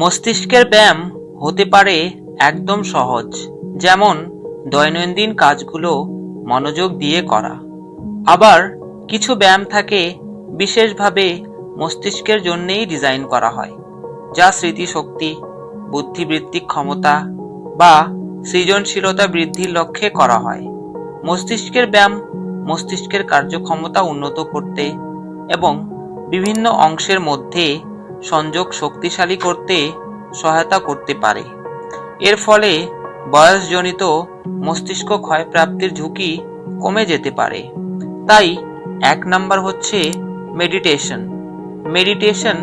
মস্তিষ্কের ব্যায়াম হতে পারে একদম সহজ, যেমন দৈনন্দিন কাজগুলো মনোযোগ দিয়ে করা। আবার কিছু ব্যায়াম থাকে বিশেষভাবে মস্তিষ্কের জন্যেই ডিজাইন করা হয়, যা স্মৃতিশক্তি, বুদ্ধিবৃত্তিক ক্ষমতা বা সৃজনশীলতা বৃদ্ধির লক্ষ্যে করা হয়। মস্তিষ্কের ব্যায়াম মস্তিষ্কের কার্যক্ষমতা উন্নত করতে এবং বিভিন্ন অংশের মধ্যে সংযোগ শক্তিশালী করতে সহায়তা করতে পারে। এর ফলে বয়সজনিত মস্তিষ্ক ক্ষয়প্রাপ্তির ঝুঁকি কমে যেতে পারে। তাই এক নাম্বার হচ্ছে মেডিটেশন। মেডিটেশন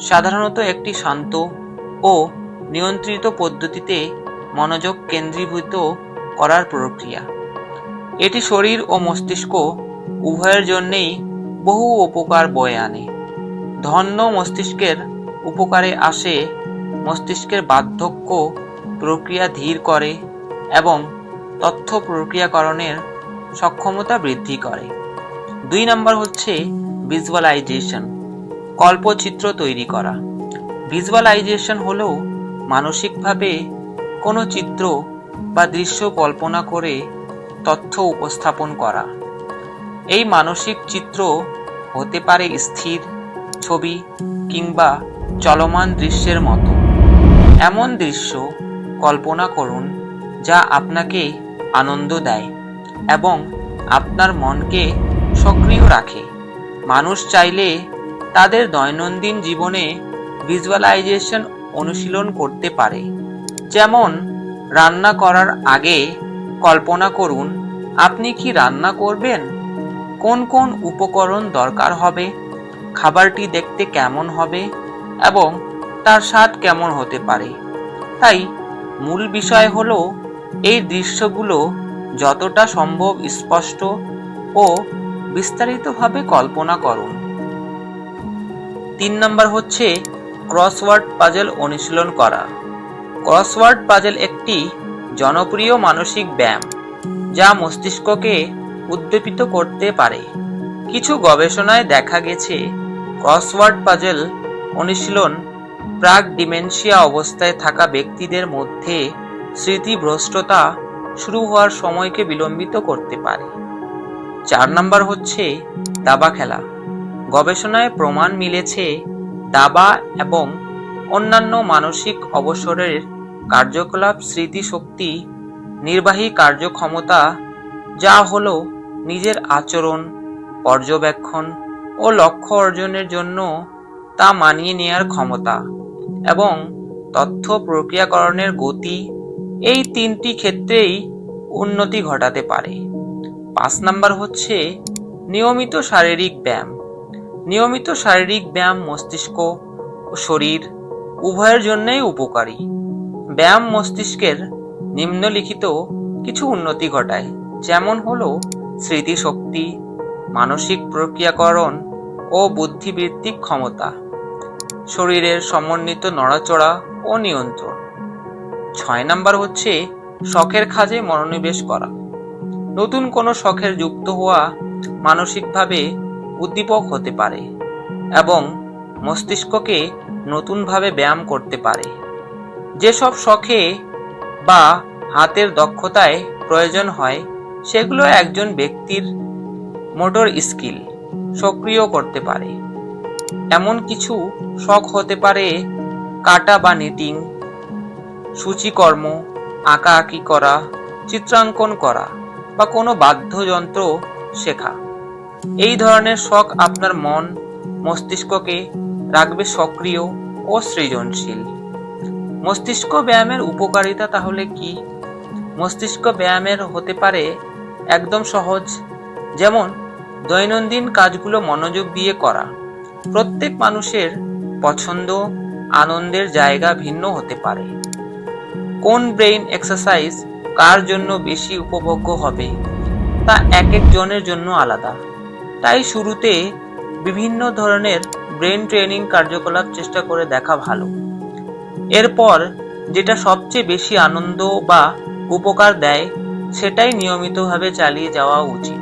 সাধারণত একটি শান্ত ও নিয়ন্ত্রিত পদ্ধতিতে মনোযোগ কেন্দ্রীভূত করার প্রক্রিয়া। এটি শরীর ও মস্তিষ্ক উভয়ের জন্যেই বহু উপকার বয়ে আনে। ধন্য মস্তিষ্কের উপকারে আসে মস্তিষ্কের বার্ধক্য প্রক্রিয়া ধীর করে এবং তথ্য প্রক্রিয়াকরণের সক্ষমতা বৃদ্ধি করে। দুই নম্বর হচ্ছে ভিজুয়ালাইজেশন, কল্পচিত্র তৈরি করা। ভিজুয়ালাইজেশন হলো মানসিকভাবে কোনো চিত্র বা দৃশ্য কল্পনা করে তথ্য উপস্থাপন করা। এই মানসিক চিত্র হতে পারে স্থির ছবি কিংবা চলমান দৃশ্যের মতো। এমন দৃশ্য কল্পনা করুন যা আপনাকে আনন্দ দেয় এবং আপনার মনকে সক্রিয় রাখে। মানুষ চাইলে তাদের দৈনন্দিন জীবনে ভিজুয়ালাইজেশন অনুশীলন করতে পারে। যেমন, রান্না করার আগে কল্পনা করুন, আপনি কি রান্না করবেন? কোন কোন উপকরণ দরকার হবে? খাবারটি দেখতে কেমন হবে এবং তার স্বাদ কেমন হতে পারে। তাই মূল বিষয় হলো, এই দৃশ্যগুলো যতটা সম্ভব স্পষ্ট ও বিস্তারিতভাবে কল্পনা করুন। তিন নম্বর হচ্ছে, ক্রসওয়ার্ড পাজল অনুশীলন করা। ক্রসওয়ার্ড পাজল একটি জনপ্রিয় মানসিক ব্যায়াম, যা মস্তিষ্ককে উদ্দীপিত করতে পারে। কিছু গবেষণায় দেখা গেছে ক্রসওয়ার্ড পাজল অনুশীলন প্রাক ডিমেনশিয়া অবস্থায় থাকা ব্যক্তিদের মধ্যে স্মৃতিভ্রষ্টতা শুরু হওয়ার সময়কে বিলম্বিত করতে পারে। চার নাম্বার হচ্ছে দাবা খেলা। গবেষণায় প্রমাণ মিলেছে দাবা এবং অন্যান্য মানসিক অবসরের কার্যকলাপ, স্মৃতিশক্তি, নির্বাহী কার্যক্ষমতা, যা হলো নিজের আচরণ, পর্যবেক্ষণ ও লক্ষ্য অর্জনের জন্য তা মানিয়ে নেয়ার ক্ষমতা এবং তথ্য প্রক্রিয়াকরণের গতি এই তিনটি ক্ষেত্রেই উন্নতি ঘটাতে পারে। পাঁচ নাম্বার হচ্ছে নিয়মিত শারীরিক ব্যায়াম। নিয়মিত শারীরিক ব্যায়াম মস্তিষ্ক ও শরীর উভয়ের জন্যই উপকারী। ব্যায়াম মস্তিষ্কের নিম্নলিখিত কিছু উন্নতি ঘটায়, যেমন হলো স্মৃতিশক্তি মানসিক প্রক্রিয়াকরণ ও বুদ্ধিবৃত্তিক ক্ষমতা, শরীরের সমন্বিত নড়াচড়া ও নিয়ন্ত্রণ। ছয় নাম্বার হচ্ছে শখের কাজে মনোনিবেশ করা। নতুন কোনো শখের যুক্ত হওয়া মানসিকভাবে উদ্দীপক হতে পারে এবং মস্তিষ্ককে নতুনভাবে ব্যায়াম করতে পারে। যেসব শখে বা হাতের দক্ষতায় প্রয়োজন হয়, সেগুলো একজন ব্যক্তির মোটর স্কিল সক্রিয় করতে পারে। এমন কিছু শখ হতে পারে কাটা বা নিটিং, সূচিকর্ম আঁকাআঁকি করা, চিত্রাঙ্কন করা বা কোনো বাদ্যযন্ত্র শেখা। এই ধরনের শখ আপনার মন, মস্তিষ্ককে রাখবে সক্রিয় ও সৃজনশীল। মস্তিষ্ক ব্যায়ামের উপকারিতা তাহলে কি? মস্তিষ্ক ব্যায়ামের হতে পারে একদম সহজ, যেমন দৈনন্দিন কাজগুলো মনোযোগ দিয়ে করা। প্রত্যেক মানুষের পছন্দ, আনন্দের জায়গা ভিন্ন হতে পারে। কোন ব্রেইন এক্সারসাইজ কার জন্য বেশি উপভোগ্য হবে, তা এক একজনের জন্য আলাদা। তাই শুরুতে বিভিন্ন ধরনের ব্রেন ট্রেনিং কার্যকলাপ চেষ্টা করে দেখা ভালো। এরপর যেটা সবচেয়ে বেশি আনন্দ বা উপকার দেয়, সেটাই নিয়মিতভাবে চালিয়ে যাওয়া উচিত।